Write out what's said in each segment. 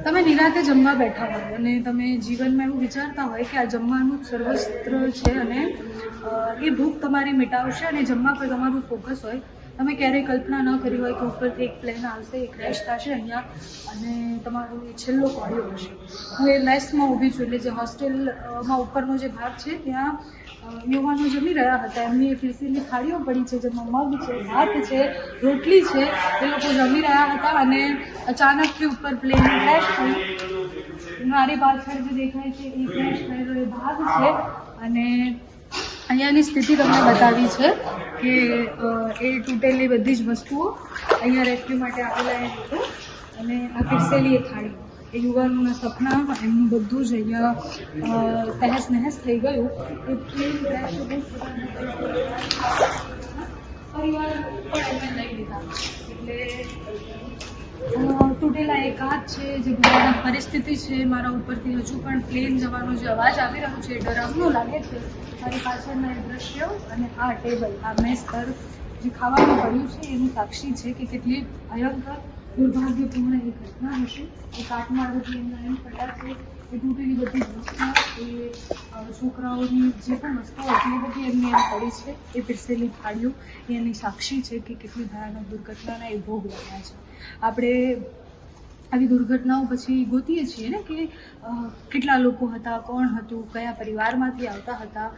તમે નિરાતે જમવા બેઠા હોય અને તમે જીવનમાં એવું વિચારતા હોય કે આ જમવાનું સર્વસ્ત્ર છે અને એ ભૂખ તમારી મિટાવશે અને જમવા પર તમારું ફોકસ હોય તમે ક્યારેય કલ્પના ન કરી હોય કે ઉપરથી એક પ્લેન આવશે એ ક્રેશ થશે અહીંયા, અને તમારો એ છેલ્લો કોડિયો હશે. હું એ લેસમાં ઊભી છું, એટલે જે હોસ્ટેલમાં ઉપરનો જે ભાગ છે, ત્યાં યુવાનો જમી રહ્યા હતા. એમની પીસીની થાળીઓ પડી છે, જેમાં મગ છે, ભાત છે, રોટલી છે, એ લોકો જમી રહ્યા હતા અને અચાનકથી ઉપર પ્લેન ક્રેશ થયું મારી પાછળ જે દેખાય છે, એ ક્રેશ થયેલો એ ભાગ છે, અને અહીંયાની સ્થિતિ તમને બતાવી છે કે એ તૂટેલી બધી જ વસ્તુઓ અહીંયા રેસ્ક્યુ માટે આપેલા એ લોકો. અને આ પીસેલી એ થાળી. એ યુવાનોના સપના, એમનું બધું જ અહીંયા તહેસ નહેસ થઈ ગયું. એ પ્લેન પરિવાર પણ એમને લઈ લીધા. એટલે અ, તૂટેલા એક હાથ છે જે ભગવાનની પરિસ્થિતિ છે મારા ઉપરથી હજુ પણ પ્લેન જવાનો જે અવાજ આવી રહ્યો છે એ ડરાવનો લાગે છે. મારી પાછળના એ દ્રશ્યો અને આ ટેબલ આ મેસ પર જે ખાવાનું પડ્યું છે એનું સાક્ષી છે કે કેટલી ભયંકર દુર્ભાગ્યપૂર્ણ એ ઘટના હશે. એ કાટમાળથી એમના એમ પડ્યા છે એ તૂટેલી બધી વસ્તુઓ એ છોકરાઓની જે પણ વસ્તુઓ હતી એ બધી એમની એમ પડી છે. એ પીરસેલી થાળીઓ એની સાક્ષી છે કે કેટલી ભયાનક દુર્ઘટનાના એ ભોગ બન્યા છે. આપણે આવી દુર્ઘટનાઓ પછી ગોતીએ છીએ ને કે કેટલા લોકો હતા, કોણ હતું, કયા પરિવારમાંથી આવતા હતા.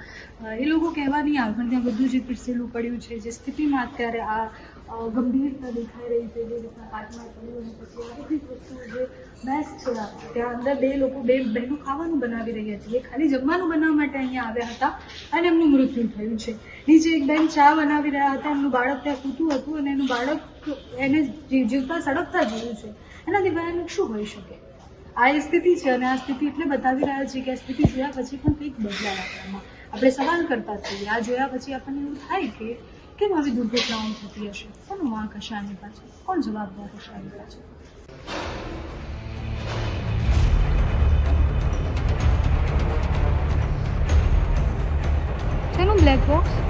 એ લોકો કહેવા નહીં આવે, પણ ત્યાં બધું જે પીરસેલું પડ્યું છે, જે સ્થિતિમાં અત્યારે આ ગંભીરતા દેખાઈ રહી છે જે રીતના કાટમાં કર્યું અને પછી આ બધી વસ્તુ જે બેસ્ટ છે, ત્યાં અંદર બે લોકો, બે બહેનો ખાવાનું બનાવી રહ્યા છે. એ ખાલી જમવાનું બનાવવા માટે અહીંયા આવ્યા હતા અને એમનું મૃત્યુ થયું છે. નીચે એક બેન ચા બનાવી રહ્યા હતા. એમનું બાળક ત્યાં સૂતું હતું અને એનું બાળક એને જીવતા સળગતા જોયું છે. એનાથી ભયાનક શું હોઈ શકે. આ એ સ્થિતિ છે અને આ સ્થિતિ એટલે બતાવી રહ્યા છે કે આ સ્થિતિ જોયા પછી પણ કંઈક બદલાય આપણામાં. આપણે સવાલ કરતા થઈએ. આ જોયા પછી આપણને એવું થાય કે કેમ આવી દુર્ઘટનાઓ થતી હશે કોનું વાંક હશે આની પાછળ કોણ જવાબદાર હશે આની પાછળ શેનું બ્લેક બોક્સ